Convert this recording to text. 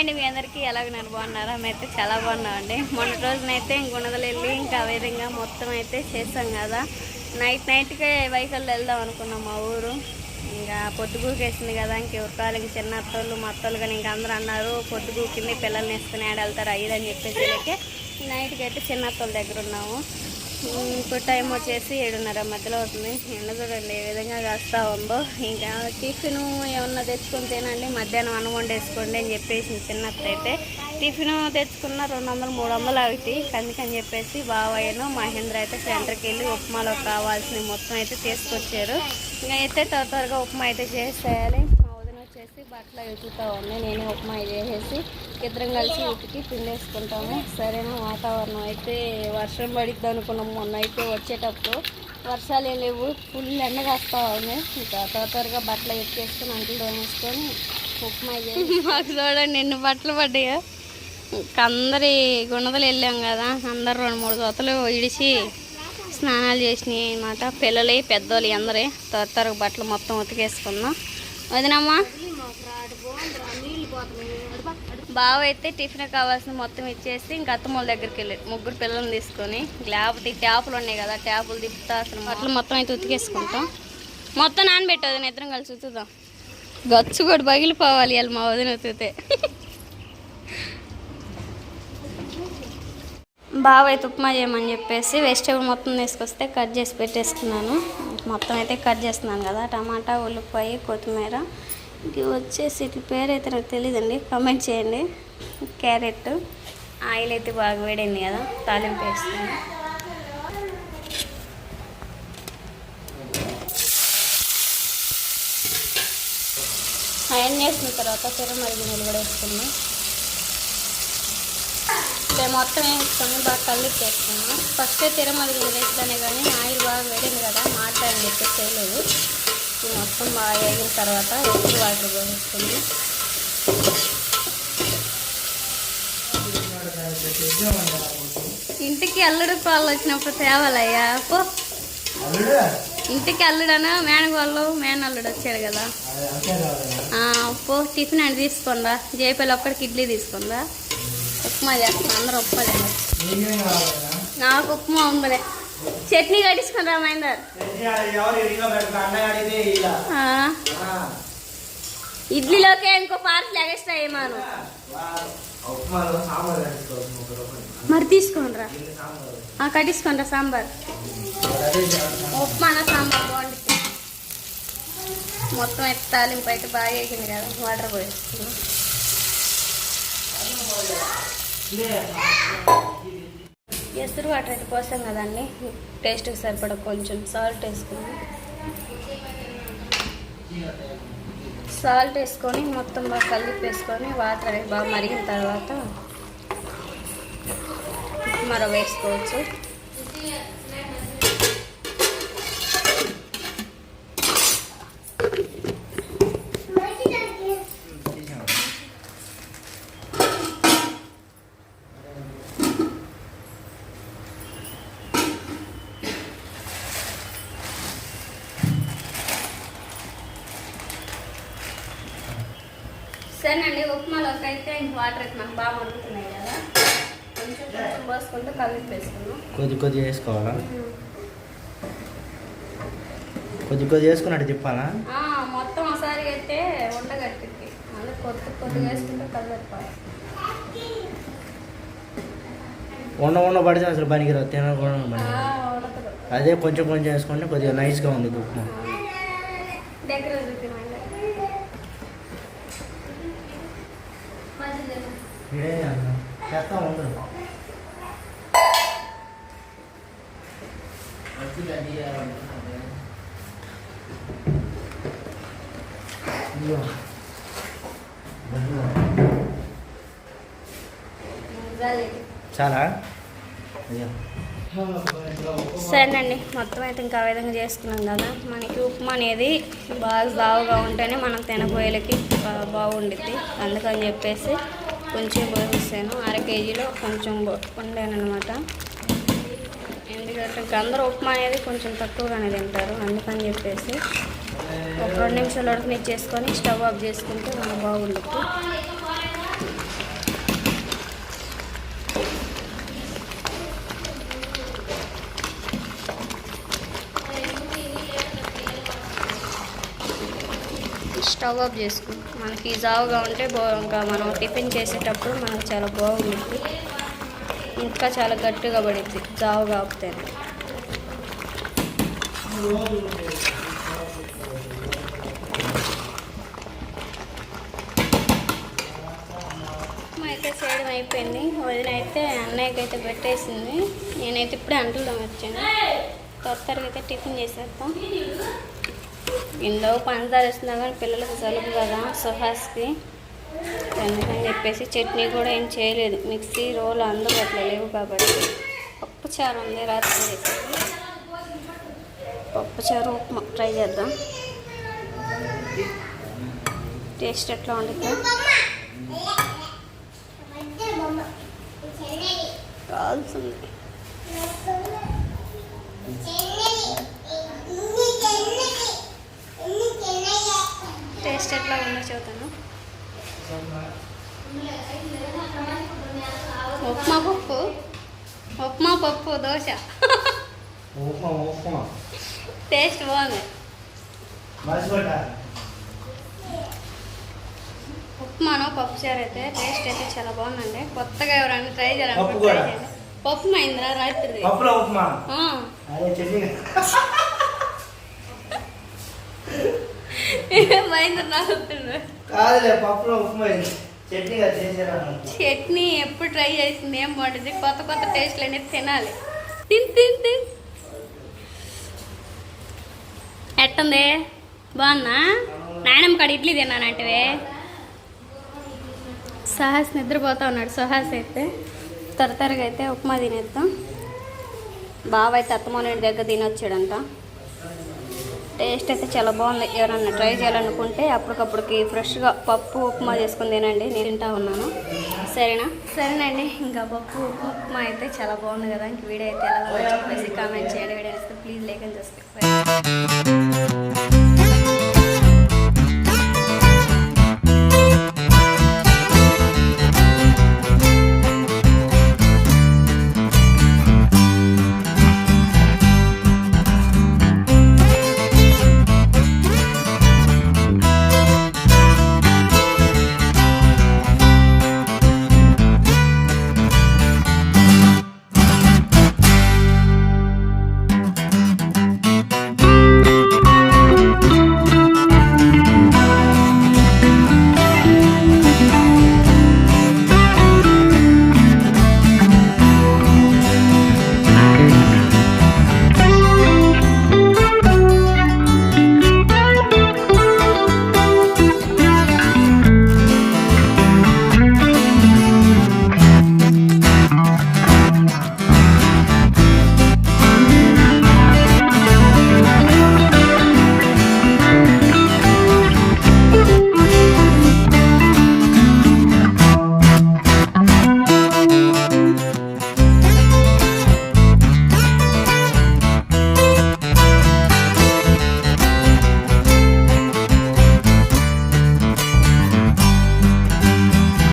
అండి మీ అందరికీ ఎలాగన్నారు బాగున్నారా? మేమైతే చాలా బాగున్నామండి. మొన్న రోజునైతే గుణదలు వెళ్ళి ఇంకా ఆ విధంగా మొత్తం అయితే చేస్తాం కదా. నైట్ నైట్కే వెహికల్ వెళ్దాం అనుకున్నాం మా ఊరు. ఇంకా పొద్దుగూకేసింది కదా ఇంకెవరు కావాలి? ఇంక చిన్న అత్తోళ్ళు మా కానీ ఇంకా అందరూ అన్నారు పొద్దుగూకింది పిల్లల్ని వేసుకుని ఆడ వెళ్తారు అయ్యదని చెప్పేసి లేకే నైట్కి అయితే చిన్న అత్తోళ్ళ దగ్గర ఉన్నాము. ఇప్పుడు టైం వచ్చేసి ఏడున్నర మధ్యలో అవుతుంది. ఎండ చూడండి ఏ విధంగా కాస్తా ఉందో. ఇంకా టిఫిన్ ఏమన్నా తెచ్చుకొని తినండి. మధ్యాహ్నం అన్నం వండేసుకోండి అని చెప్పేసి చిన్నట్లయితే టిఫిన్ తెచ్చుకున్న రెండు వందలు మూడు వందలు అవుతాయి. అందుకని చెప్పేసి బావయ్యను మహేంద్ర అయితే సెంటర్కి వెళ్ళి ఉప్మాలో కావాల్సినవి మొత్తం అయితే తీసుకొచ్చారు. ఇంకా అయితే త్వర త్వరగా ఉప్మా అయితే చేసేయాలి. వచ్చేసి బట్టలు ఉతుకుతా ఉంది నేనే ఉప్మా చేసేసి ఇద్దరం కలిసి ఉతికి పిండేసుకుంటాము సరైన వాతావరణం అయితే వర్షం పడిద్ది అనుకున్నాము మొన్న అయితే వచ్చేటప్పుడు. వర్షాలు ఏం లేవు ఫుల్ ఎండ కాస్తా ఉంది. ఇంకా త్వర త్వరగా బట్టలు ఎక్కేసుకొని అంట్లు తోమేసుకొని ఉప్మా చేసి మాకు చూడండి ఎన్ని బట్టలు పడ్డాయా. ఇంకా అందరి గుణదలు వెళ్ళాం కదా అందరు రెండు మూడు జతలు ఇడిచి స్నానాలు చేసినాయి అనమాట పిల్లలు పెద్దోళ్ళు అందరే త్వర త్వరగా బట్టలు మొత్తం ఉతికేసుకుందాం. వదినమ్మా. బావ అయితే టిఫిన్ కావాల్సిన మొత్తం ఇచ్చేసి ఇంకా అత్తమ్మల దగ్గరికి వెళ్ళాడు ముగ్గురు పిల్లల్ని తీసుకొని లేకపోతే ట్యాపులు ఉన్నాయి కదా ట్యాపులు తిప్పుతా అసలు బట్టలు మొత్తం అయితే ఉతికేసుకుంటాం. మొత్తం నానబెట్టు వదిన ఇద్దరం కలిసి ఉతుకుదాం. గచ్చు కూడా పగిలిపోవాలి ఇవాళ మా వదిన ఉతికితే. బావ అయితే ఉప్మా చేయమని చెప్పేసి వెజిటేబుల్ మొత్తం తీసుకొస్తే కట్ చేసి పెట్టేసుకున్నాను. మొత్తం అయితే కట్ చేస్తున్నాను కదా టమాటా ఉల్లిపాయ కొత్తిమీర వచ్చేసి ఇది పేరు అయితే నాకు తెలియదండి కామెంట్ చేయండి. క్యారెట్ ఆయిల్ అయితే బాగా వేడింది కదా తాలింపు వేస్తుంది అవన్నీ వేసిన తర్వాత తిరుమల నీళ్ళు కూడా వేసుకున్నాం మేము మొత్తం వేసుకొని బాగా కలిపేసుకున్నాం ఫస్ట్ తిరుమల నీళ్ళు వేసుకునే కానీ ఆయిల్ బాగా వేడింది కదా మాట్లాడని చెప్పి చేయలేదు. ఇది మొత్తం బాగా వేగిన తర్వాత ఎక్కువ వాటర్ పోసేసుకున్నాం ఇంటికి అల్లుడు పాలు వచ్చినప్పుడు తేవాలయ్యా పో. ఇంటికి అల్లుడనా? మేనగోళ్ళు మేనల్లుడు వచ్చాడు కదా. ఆ, పో టిఫిన్ అని తీసుకుందా జేపల్లి ఒక్కడికి ఇడ్లీ తీసుకుందా ఉప్మా చేస్తాను అందరూ ఉప్మా నాకు ఉప్మా ఉందలే. చట్నీ కట్టించుకుని రా మహేందర్. ఇడ్లీలోకే ఇంకో పార్సల్ ఎగస్ట్రా ఏమాను మరి తీసుకోండి రా. కట్టించుకోండి రా సాంబార్. ఉప్మా సాంబార్ బాగుంటుంది మొత్తం ఎత్తాలి తాలింపు అయితే బాగా వేసింది కదా వాటర్ పోయిస్తున్నాం ఎసురు వాటర్ అయితే పోసాం కదండి టేస్ట్కి సరిపడ కొంచెం సాల్ట్ వేసుకుని సాల్ట్ వేసుకొని మొత్తం బాగా కలిపి వేసుకొని వాటర్ అనేది బాగా మరిగిన తర్వాత మరో వేసుకోవచ్చు. సరేనండి ఉప్మాలోకి అయితే ఇంక వాటర్ అయితే మనకు బాగా ఉడుకుతున్నాయి కదా. కొంచెం కొంచెం పోసుకుంటూ కలిపి వేసుకున్నాం కొద్ది కొద్ది వేసుకోవాలా? కొద్ది కొద్ది వేసుకున్నట్టు చెప్పాలా మొత్తం ఒకసారి అయితే ఉండగట్టింది అందులో కొద్ది కొద్దిగా వేసుకుంటే కలిపెట్టుకోవాలి ఉండ ఉండ పడితే అసలు పనికిరాదు తినకుండా అదే కొంచెం కొంచెం వేసుకుంటే కొద్దిగా నైస్గా ఉంది ఉప్మా. దగ్గర అన్న. చేస్తా ఉండదు. చాలా? అయ్యో. సరేనండి మొత్తం అయితే ఇంకా ఆ విధంగా చేసుకున్నాం కదా. మనకి ఉప్మా అనేది బాగా బావుగా ఉంటేనే మనం తినబోయేలకి బాగుండిద్ది. అందుకని చెప్పేసి కొంచెం పోయిస్తాను అర కేజీలో కొంచెం వండాను అనమాట ఎందుకంటే ఇంకా అందరూ ఉప్మా అనేది కొంచెం తక్కువగానే తింటారు. అందుకని చెప్పేసి ఒక రెండు నిమిషాలు ఉడకనిచ్చేసుకొని స్టవ్ ఆఫ్ చేసుకుంటే మనకు బాగుండదు స్టవ్ ఆఫ్ చేసుకో మనకి జావుగా ఉంటే ఇంకా మనం టిఫిన్ చేసేటప్పుడు మనకు చాలా బాగుంటుంది. ఇంకా చాలా గట్టిగా పడింది. జావుగా కాకపోతే అయితే చేయడం అయిపోయింది. వదిన అయితే అన్నయ్యకి అయితే పెట్టేసింది. నేనైతే ఇప్పుడే అంటుదాం వచ్చాను. త్వరగా అయితే టిఫిన్ చేసేద్దాం. ఇందులో పంచదార వేస్తున్నా కానీ పిల్లలకు జలుబు కదా సుహాస్కి అందుకని చెప్పేసి చట్నీ కూడా ఏం చేయలేదు. మిక్సీ రోలు అందుబాటులో లేవు కాబట్టి పప్పుచారు ఉంది రాత్రి పప్పుచారు ఉప్మా ట్రై చేద్దాం. టేస్ట్ ఎట్లా ఉంటుంది కావాల్సింది టేస్ట్ ఎట్లా ఉందో ఉప్మా పప్పు. ఉప్మా పప్పు దోశ. టేస్ట్ బాగుంది. ఉప్మాను పప్పు చారు అయితే టేస్ట్ అయితే చాలా బాగుందండి. కొత్తగా ఎవరైనా ట్రై చేయండి పప్పు మైందిరా పప్పులో ఉప్మా? నాకు. కాదులే పప్పులో ఉప్మా ఇది చట్నీగా చేసేరా చట్నీ ఎప్పుడు ట్రై చేసింది ఏం బాగుంటుంది కొత్త కొత్త టేస్ట్లు అనేది తినాలి. తిన్ తిన్ తిన్. ఎట్టుంది? బాగుందా? నాయనమ్మ కాడ ఇడ్లీ తిన్నానంటే సహాస్ నిద్రపోతా ఉన్నాడు. సుహాస్ అయితే త్వర త్వరగా అయితే ఉప్మా తినేద్దాం. బావ అయితే అత్తమోనేటి దగ్గర తినొచ్చాడంట. టేస్ట్ అయితే చాలా బాగుంది. ఎవరన్నా ట్రై చేయాలనుకుంటే అప్పటికప్పుడుకి ఫ్రెష్గా పప్పు ఉప్మా చేసుకుని తినండి. నేను తింటా ఉన్నాను. సరేనా? సరేనండి. ఇంకా పప్పు ఉప్మా అయితే చాలా బాగుంది కదా. ఇంక వీడియో అయితే ఎలా చెప్పేసి కామెంట్ చేయండి. వీడియో ప్లీజ్ లేకని చూస్తే